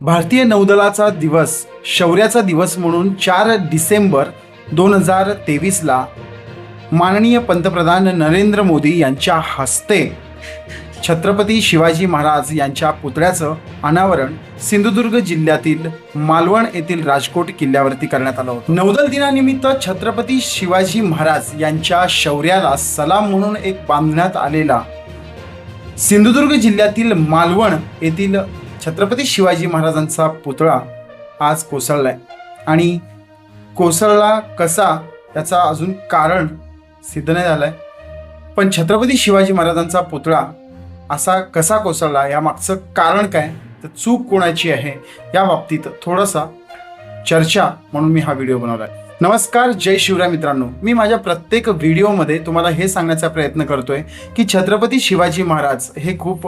भारतीय नौदलाचा दिवस शौर्याचा दिवस म्हणून चार डिसेंबर दोन हजार तेवीसला माननीय पंतप्रधान नरेंद्र मोदी यांच्या हस्ते छत्रपती शिवाजी महाराज यांच्या पुतळ्याचं अनावरण सिंधुदुर्ग जिल्ह्यातील मालवण येथील राजकोट किल्ल्यावरती करण्यात आलं होतं. नौदल दिनानिमित्त छत्रपती शिवाजी महाराज यांच्या शौर्याला सलाम म्हणून एक बांधण्यात आलेला सिंधुदुर्ग जिल्ह्यातील मालवण येथील छत्रपती शिवाजी महाराजांचा पुतळा आज कोसळला आहे आणि कोसळला कसा याचा अजून कारण सिद्ध नाही झालं आहे पण छत्रपती शिवाजी महाराजांचा पुतळा असा कसा कोसळला यामागचं कारण काय? तर चूक कोणाची आहे? या बाबतीत थोडासा चर्चा म्हणून मी हा व्हिडिओ बनवला आहे नमस्कार जय शिवराय मित्रांनो. मी माझ्या प्रत्येक व्हिडिओमध्ये तुम्हाला हे सांगण्याचा प्रयत्न करतोय की छत्रपती शिवाजी महाराज हे खूप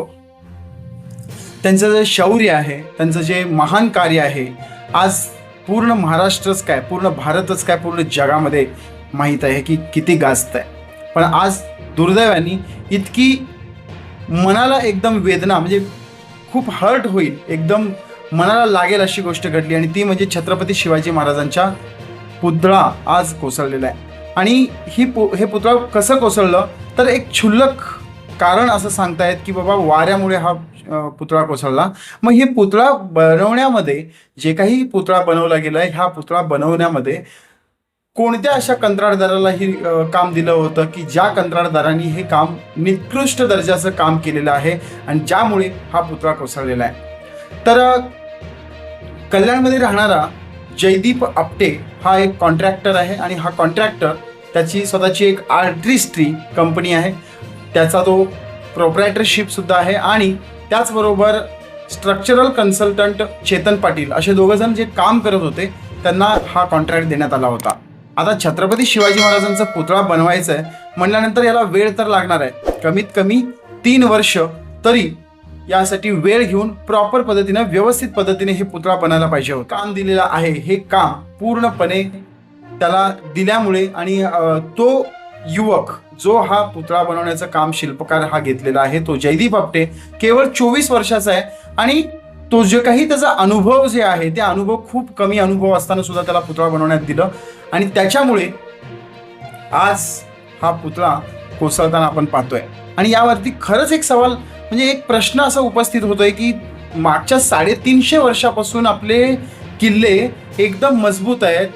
त्यांचं जे शौर्य आहे त्यांचं जे महान कार्य आहे आज पूर्ण महाराष्ट्रच काय पूर्ण भारतच काय पूर्ण जगामध्ये माहीत आहे की किती गाजत आहे पण आज दुर्दैवानी इतकी मनाला एकदम वेदना म्हणजे खूप हर्ट होईल एकदम मनाला लागेल अशी गोष्ट घडली आणि ती म्हणजे छत्रपती शिवाजी महाराजांच्या पुतळा आज कोसळलेला आहे. आणि ही पु हे पुतळा कसं कोसळलं? तर एक क्षुल्लक कारण असं सांगतायत की बाबा वाऱ्यामुळे हा पुतळा कोसळला. मग हे पुतळा बनवण्यामध्ये जे काही पुतळा बनवला गेला आहे ह्या पुतळा बनवण्यामध्ये कोणत्या अशा कंत्राटदाराला हे काम दिलं होतं की ज्या कंत्राटदारांनी हे काम निकृष्ट दर्जाचं काम केलेलं आहे आणि ज्यामुळे हा पुतळा कोसळलेला आहे? तर कल्याणमध्ये राहणारा जयदीप आपटे हा एक कॉन्ट्रॅक्टर आहे आणि हा कॉन्ट्रॅक्टर त्याची स्वतःची एक आर्टिस्ट्री कंपनी आहे. त्याचा तो प्रोप्रायटरशिप सुद्धा आहे आणि त्याचबरोबर स्ट्रक्चरल कन्सल्टंट चेतन पाटील असे दोघं जण जे काम करत होते त्यांना हा कॉन्ट्रॅक्ट देण्यात आला होता. आता छत्रपती शिवाजी महाराजांचा पुतळा बनवायचा आहे म्हणल्यानंतर याला वेळ तर लागणार आहे. कमीत कमी तीन वर्ष तरी यासाठी वेळ घेऊन प्रॉपर पद्धतीने व्यवस्थित पद्धतीने हे पुतळा बनायला पाहिजे होता. काम दिलेलं आहे हे काम पूर्णपणे त्याला दिल्यामुळे आणि तो युवक जो हा पुतळा बनवण्याचं काम शिल्पकार हा घेतलेला आहे तो जयदीप आपटे केवळ चोवीस वर्षाचा आहे. आणि तो जे काही त्याचा अनुभव जे आहे ते अनुभव खूप कमी अनुभव असताना सुद्धा त्याला पुतळा बनवण्यात दिलं. आणि त्याच्यामुळे आज हा पुतळा कोसळताना आपण पाहतोय. आणि यावरती खरंच एक सवाल म्हणजे एक प्रश्न असा उपस्थित होतोय की मागच्या साडेतीनशे वर्षापासून आपले किल्ले एकदम मजबूत आहेत.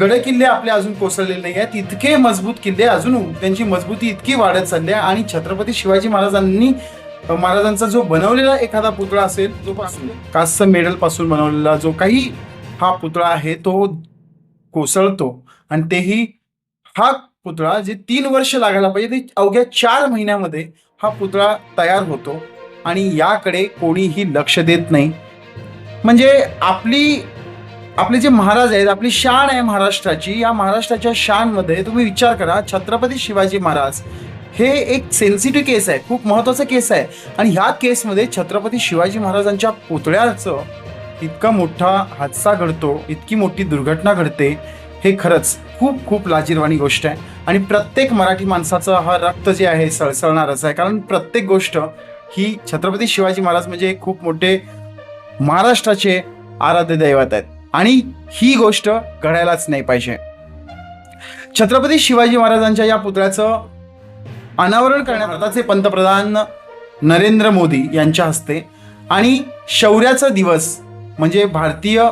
गडकिल्ले आपले अजून कोसळलेले नाही आहेत. इतके मजबूत किल्ले अजून त्यांची मजबूती इतकी वाढत चालली आहे. आणि छत्रपती शिवाजी महाराजांनी महाराजांचा जो बनवलेला एखादा पुतळा असेल जो कास्त मेडलपासून बनवलेला जो काही हा पुतळा आहे तो कोसळतो. आणि तेही हा पुतळा जे तीन वर्ष लागायला पाहिजे ते अवघ्या चार महिन्यामध्ये हा पुतळा तयार होतो. आणि याकडे कोणीही लक्ष देत नाही. म्हणजे आपली आपले जे महाराज आहेत आपली शान आहे महाराष्ट्राची या महाराष्ट्राच्या शानमध्ये तुम्ही विचार करा छत्रपती शिवाजी महाराज हे एक सेन्सिटिव्ह केस आहे खूप महत्त्वाचा केस आहे. आणि ह्या केसमध्ये छत्रपती शिवाजी महाराजांच्या पुतळ्याचं इतका मोठा हादसा घडतो इतकी मोठी दुर्घटना घडते हे खरंच खूप खूप लाजीरवाणी गोष्ट आहे. आणि प्रत्येक मराठी माणसाचं हा रक्त जे आहे सळसळणारच आहे. कारण प्रत्येक गोष्ट ही छत्रपती शिवाजी महाराज म्हणजे खूप मोठे महाराष्ट्राचे आराध्य दैवत आहेत. आणि ही गोष्ट घडायलाच नाही पाहिजे. छत्रपती शिवाजी महाराजांच्या या पुतळ्याचं अनावरण करण्यात भारताचे पंतप्रधान नरेंद्र मोदी यांच्या हस्ते आणि शौर्याचा दिवस म्हणजे भारतीय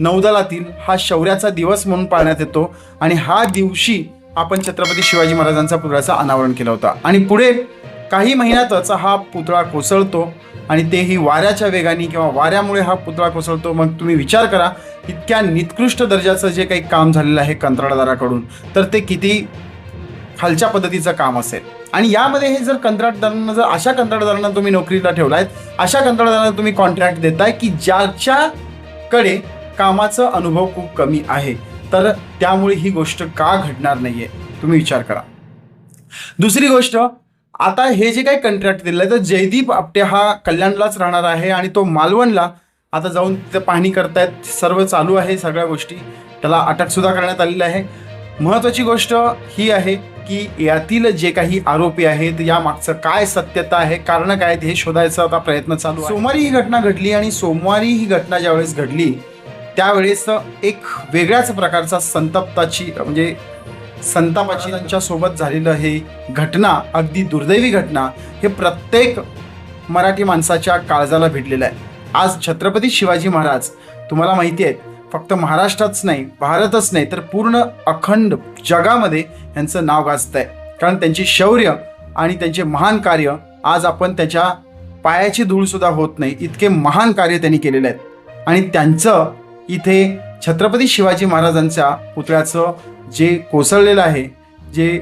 नौदलातील हा शौर्याचा दिवस म्हणून पाळण्यात येतो आणि हा दिवशी आपण छत्रपती शिवाजी महाराजांचा पुतळ्याचं अनावरण केलं होतं. आणि पुढे काही महिन्यातच हा पुतळा कोसळतो आणि तेही वाऱ्याच्या वेगाने किंवा वाऱ्यामुळे हा पुतळा कोसळतो. मग तुम्ही विचार करा इतक्या निकृष्ट दर्जाचं जे काही काम झालेलं आहे कंत्राटदाराकडून तर ते किती खालच्या पद्धतीचं काम असेल? आणि यामध्ये हे जर कंत्राटदारांना जर अशा कंत्राटदारांना तुम्ही नोकरीला ठेवलायत अशा कंत्राटदारांना तुम्ही कॉन्ट्रॅक्ट देताय की ज्याच्याकडे कामाचा अनुभव खूप कमी आहे तर त्यामुळे ही गोष्ट का घडणार नाहीये? तुम्ही विचार करा. दुसरी गोष्ट आता हे जे काही कॉन्ट्रॅक्ट दिलं आहे तर जयदीप आपटे हा कल्याणलाच राहणार आहे आणि तो मालवणला आता जाऊन तिथे पाहणी करतायत. सर्व चालू आहे सगळ्या गोष्टी. त्याला अटकसुद्धा करण्यात आलेली आहे. महत्त्वाची गोष्ट ही आहे की यातील जे काही आरोपी आहेत या मागचं काय सत्यता आहे कारण काय आहेत हे शोधायचा आता प्रयत्न चालू सोमवारी ही घटना घडली आणि सोमवारी ही घटना ज्यावेळेस घडली त्यावेळेस एक वेगळ्याच प्रकारचा संतप्ताची म्हणजे संतापाची त्यांच्यासोबत झालेलं हे घटना अगदी दुर्दैवी घटना हे प्रत्येक मराठी माणसाच्या काळजाला भिडलेलं आहे. आज छत्रपती शिवाजी महाराज तुम्हाला माहिती आहेत फक्त महाराष्ट्रातच नाही भारतच नाही तर पूर्ण अखंड जगामध्ये यांचं नाव गाजत आहे कारण त्यांची शौर्य आणि त्यांचे महान कार्य आज आपण त्याच्या पायाची धूळसुद्धा होत नाही. इतके महान कार्य त्यांनी केलेले आहेत. आणि त्यांचं इथे छत्रपती शिवाजी महाराजांच्या पुतळ्याचं जे कोसळलेलं आहे जे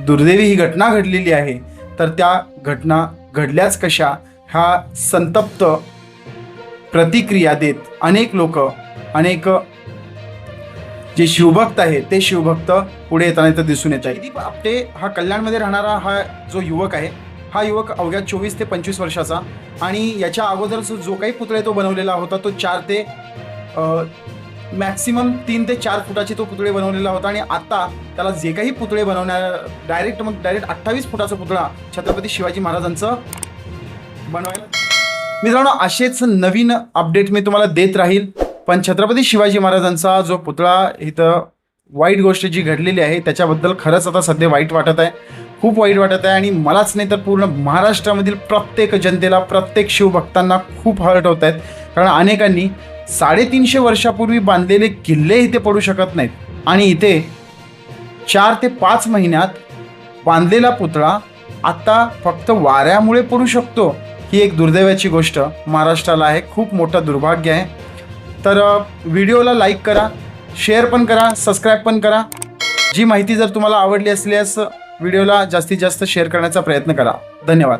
दुर्दैवी ही घटना घडलेली आहे तर त्या घटना घडल्याच कशा? ह्या संतप्त प्रतिक्रिया देत अनेक लोक अनेक जे शिवभक्त आहेत ते शिवभक्त पुढे येताना इथं दिसून येत आहे आपटे हा कल्याणमध्ये राहणारा हा जो युवक आहे हा युवक अवघ्या चोवीस ते पंचवीस वर्षाचा आणि याच्या अगोदर जो काही पुतळे तो बनवलेला होता तो चार ते मॅक्सिमम तीन ते चार फुटाचे तो पुतळे बनवलेला होता आणि आता त्याला जे काही पुतळे बनवण्या डायरेक्ट मग डायरेक्ट अठ्ठावीस फुटाचा पुतळा छत्रपती शिवाजी महाराजांचं बनवायला मित्रांनो असेच नवीन अपडेट मी तुम्हाला देत राहील. पण छत्रपती शिवाजी महाराजांचा जो पुतळा इथं वाईट गोष्ट जी घडलेली आहे त्याच्याबद्दल खरंच आता सध्या वाईट वाटत आहे. खूप वाईट वाटत आहे आणि मलाच नाही तर पूर्ण महाराष्ट्रामधील प्रत्येक जनतेला प्रत्येक शिवभक्तांना खूप हर्ट होत आहेत. कारण अनेकांनी साडेतीनशे वर्षापूर्वी बांधलेले किल्ले इथे पडू शकत नाहीत. आणि इथे चार ते पाच महिन्यात बांधलेला पुतळा आत्ता फक्त वाऱ्यामुळे पडू शकतो. ही एक दुर्दैवाची गोष्ट महाराष्ट्राला आहे. खूप मोठं दुर्भाग्य आहे. तर व्हिडिओला लाईक करा शेअर पण करा सबस्क्राईब पण करा. जी माहिती जर तुम्हाला आवडली असल्यास व्हिडिओला जास्तीत जास्त शेअर करण्याचा प्रयत्न करा. धन्यवाद.